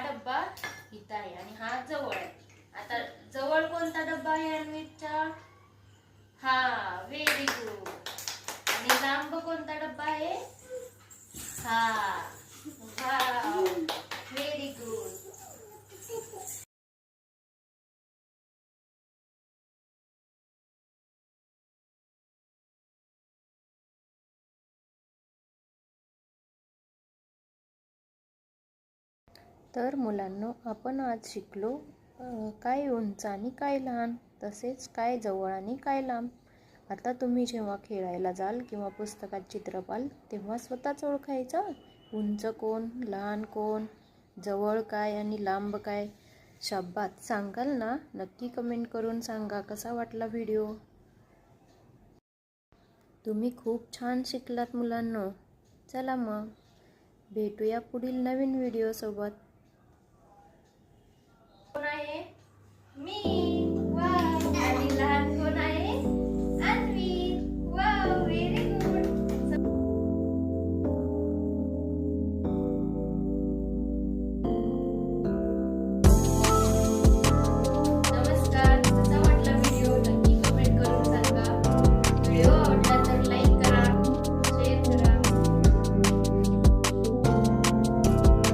डब्बा इथं आहे आणि हा जवळ आहे. आता जवळ कोणता डब्बा आहे अन्वितचा हा व्हेरी गुड आणि लांब कोणता डब्बा आहे? हा. तर मुलांनो आपण आज शिकलो काय उंच आणि काय लहान तसेच काय जवळ आणि काय लांब. आता तुम्ही जेव्हा खेळायला जाल किंवा पुस्तकात चित्र पाल तेव्हा स्वतःच ओळखायचा उंच कोण लहान कोण जवळ काय आणि लांब काय? शब्दात सांगाल ना? नक्की कमेंट करून सांगा कसा वाटला व्हिडिओ? तुम्ही खूप छान शिकलात मुलांनो. चला मग भेटूया पुढील नवीन व्हिडिओसोबत. कोण आहे